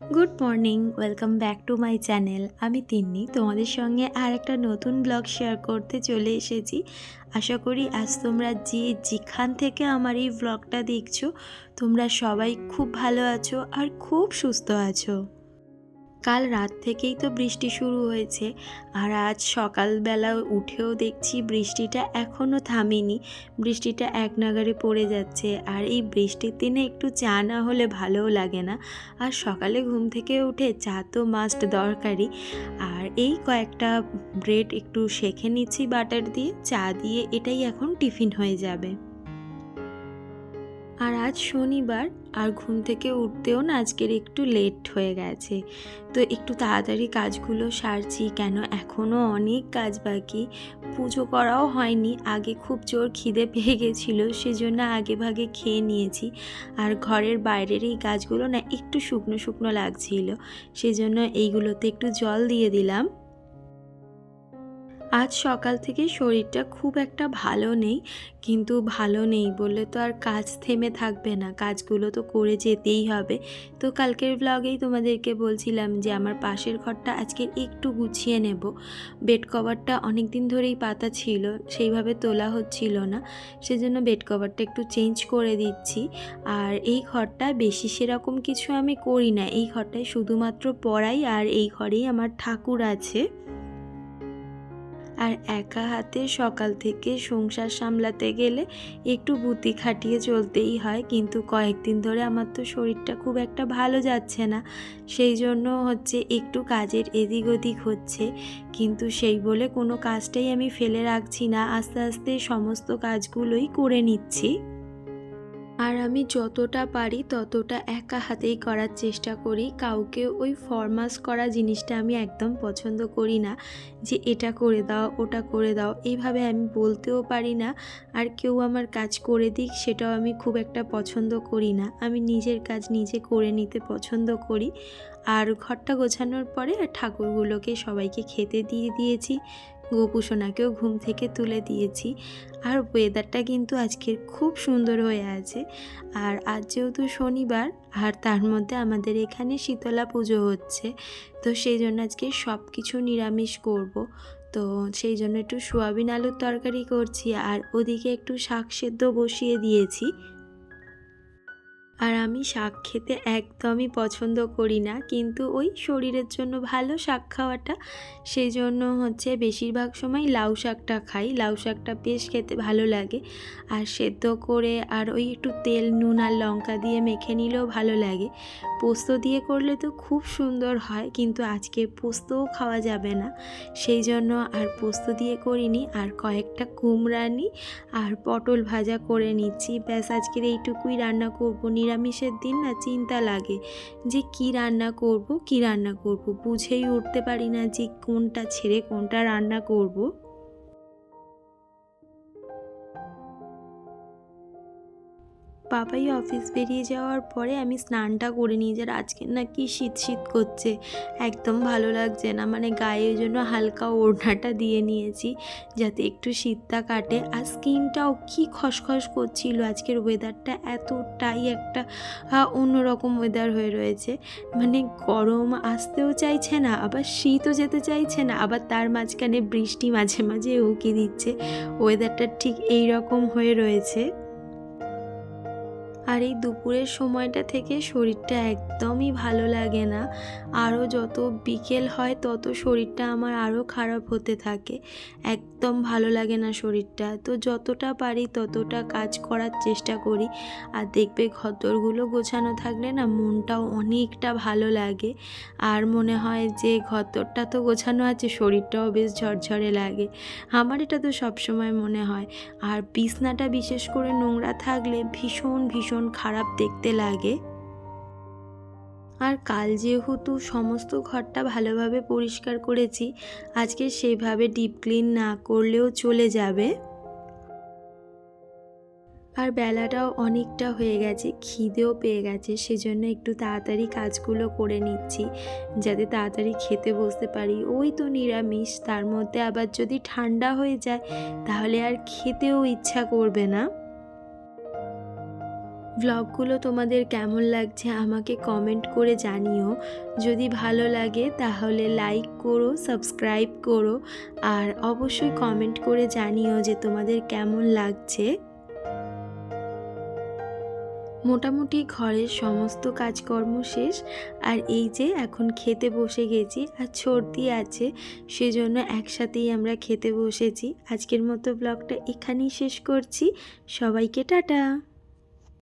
Good morning welcome back to my channel আমি তিন্নি। তোমাদের সঙ্গে আর একটা নতুন ব্লগ শেয়ার করতে চলে এসেছি। আশা করি আজ তোমরা যে যেখান থেকে আমার এই ব্লগটা দেখছ, তোমরা সবাই খুব ভালো আছো আর খুব সুস্থ আছো। কাল রাত থেকেই তো বৃষ্টি শুরু হয়েছে আর আজ সকালবেলা উঠেও দেখছি বৃষ্টিটা এখনও থামেনি। বৃষ্টিটা এক নাগারে পড়ে যাচ্ছে আর এই বৃষ্টির দিনে একটু চা না হলে ভালোও লাগে না। আর সকালে ঘুম থেকে উঠে চা তো মাস্ট দরকারি আর এই কয়েকটা ব্রেড একটু সেঁকে নিচ্ছি বাটার দিয়ে, চা দিয়ে এটাই এখন টিফিন হয়ে যাবে। আর আজ শনিবার, আর ঘুম থেকে উঠতেও না আজকের একটু লেট হয়ে গেছে। তো একটু তাড়াতাড়ি কাজগুলো সারছি, কেন এখনও অনেক কাজ বাকি। পুজো করাও হয়নি, আগে খুব জোর খিদে পেয়ে গেছিল, সেজন্য আগে ভাগে খেয়ে নিয়েছি। আর ঘরের বাইরের এই গাছগুলো না একটু শুকনো শুকনো লাগছিল, সেজন্য এইগুলোতে একটু জল দিয়ে দিলাম। আজ সকাল থেকে শরীরটা খুব একটা ভালো নেই, কিন্তু ভালো নেই বললে তো আর কাজ থেমে থাকবে না, কাজগুলো তো করে যেতেই হবে। তো কালকের ব্লগেই তোমাদেরকে বলছিলাম যে আমার পাশের ঘরটা আজকে একটু গুছিয়ে নেব। বেড কভারটা অনেক দিন ধরেই পাতা ছিল, সেইভাবে তোলা হচ্ছিল না, সেজন্য বেড কভারটা একটু চেঞ্জ করে দিচ্ছি। আর এই ঘরটা বেশি সেরকম কিছু আমি করি না, এই ঘরটায় শুধুমাত্র পড়াই আর এই ঘরেই আমার ঠাকুর আছে। আর একা হাতে সকাল থেকে সংসার সামলাতে গেলে একটু বুদ্ধি খাটিয়ে চলতেই হয়। কিন্তু কয়েকদিন ধরে আমার তো শরীরটা খুব একটা ভালো যাচ্ছে না। সেই জন্য হচ্ছে একটু কাজের এদিক ওদিক হচ্ছে। কিন্তু সেই বলে কোনো কাজটাই আমি ফেলে রাখছি না। আস্তে আস্তে সমস্ত কাজগুলোই করে নিচ্ছি। আর আমি যতটা পারি ততটা একা হাতেই করার চেষ্টা করি। কাউকে ওই ফরমাস করা জিনিসটা আমি একদম পছন্দ করি না যে এটা করে দাও, ওটা করে দাও। এইভাবে আমি বলতেও পারি না আর কেউ আমার কাজ করে দিক সেটাও আমি খুব একটা পছন্দ করি না। আমি নিজের কাজ নিজে করে নিতে পছন্দ করি। আর ঘরটা গোছানোর পরে আর ঠাকুরগুলোকে সবাইকে খেতে দিয়ে দিয়েছি। গোপুসোনাকেও ঘুম থেকে তুলে দিয়েছি। আর ওয়েদারটা কিন্তু আজকের খুব সুন্দর হয়ে আছে। আর আজ যেহেতু শনিবার, আর তার মধ্যে আমাদের এখানে শীতলা পুজো হচ্ছে, তো সেই জন্য আজকে সব কিছু নিরামিষ করব। তো সেই জন্য একটু সোয়াবিন আলুর তরকারি করছি, আর ওদিকে একটু শাক সেদ্ধ বসিয়ে দিয়েছি। আর আমি শাক খেতে একদমই পছন্দ করি না, কিন্তু ওই শরীরের জন্য ভালো শাক খাওয়াটা। সেই জন্য হচ্ছে বেশিরভাগ সময় লাউ শাকটা খাই, লাউ শাকটা বেশ খেতে ভালো লাগে। আর সেদ্ধ করে আর ওই একটু তেল, নুন আর লঙ্কা দিয়ে মেখে নিলেও ভালো লাগে। পোস্ত দিয়ে করলে তো খুব সুন্দর হয়, কিন্তু আজকে পোস্তও খাওয়া যাবে না। সেই জন্য আর পোস্ত দিয়ে করিনি, আর কয়েকটা কুমড়ানি আর পটল ভাজা করে নিচ্ছি। ব্যাস, আজকের এইটুকুই রান্না করব। নিরামিষের দিন না চিন্তা লাগে যে কি রান্না করব, কি রান্না করব? বুঝেই উঠতে পারি না যে কোনটা ছেড়ে কোনটা রান্না করব। বাবাই অফিস বেরিয়ে যাওয়ার পরে আমি স্নানটা করে নিই যে আজকে না কি শীত শীত করছে। একদম ভালো লাগছে না। মানে গায়ে ওই জন্য হালকা ওড়নাটা দিয়ে নিয়েছি যাতে একটু শীতটা কাটে। আর স্কিনটাও কি খসখস করছিল। আজকের ওয়েদারটা এতটাই একটা অন্যরকম ওয়েদার হয়ে রয়েছে। মানে গরম আসতেও চাইছে না, আবার শীতও যেতে চাইছে না। আবার তার মাঝখানে বৃষ্টি মাঝে মাঝে উকি দিচ্ছে। ওয়েদারটা ঠিক এই রকম হয়ে রয়েছে। আর এই দুপুরের সময়টা থেকে শরীরটা একদমই ভালো লাগে না। আরও যত বিকেল হয়, তত শরীরটা আমার আরও খারাপ হতে থাকে। একদম ভালো লাগে না শরীরটা। তো যতটা পারি ততটা কাজ করার চেষ্টা করি। আর দেখবে ঘরদোরগুলো গোছানো থাকলে না মনটাও অনেকটা ভালো লাগে। আর মনে হয় যে ঘরদোরটা তো গোছানো আছে, শরীরটাও বেশ ঝরঝরে লাগে। আমার এটা তো সবসময় মনে হয়। আর বিছনাটা বিশেষ করে নোংরা থাকলে ভীষণ ভীষণ খারাপ দেখতে লাগে। আর কাল যেহেতু সমস্ত ঘরটা ভালোভাবে পরিষ্কার করেছি, আজকে সেইভাবে ডিপ ক্লিন না করলেও চলে যাবে। আর বেলাটাও অনেকটা হয়ে গেছে, খিদেও পেয়ে গেছে, সেজন্য একটু তাড়াতাড়ি কাজগুলো করে নিচ্ছি, যাতে তাড়াতাড়ি খেতে বসতে পারি। ওই তো নিরামিষ, তার মধ্যে আবার যদি ঠান্ডা হয়ে যায়, তাহলে আর খেতেও ইচ্ছা করবে না। ভ্লগগুলো তোমাদের কেমন লাগছে আমাকে কমেন্ট করে জানিও। যদি ভালো লাগে তাহলে লাইক করো সাবস্ক্রাইব করো, আর অবশ্যই কমেন্ট করে জানিও যে তোমাদের কেমন লাগছে। মোটামুটি ঘরের সমস্ত কাজকর্ম শেষ, আর এই যে এখন খেতে বসে গেছি, আর সর্দি আছে, সেজন্য একসাথেই আমরা খেতে বসেছি। আজকের মতো ব্লগটা এখানেই শেষ করছি। সবাইকে টাটা!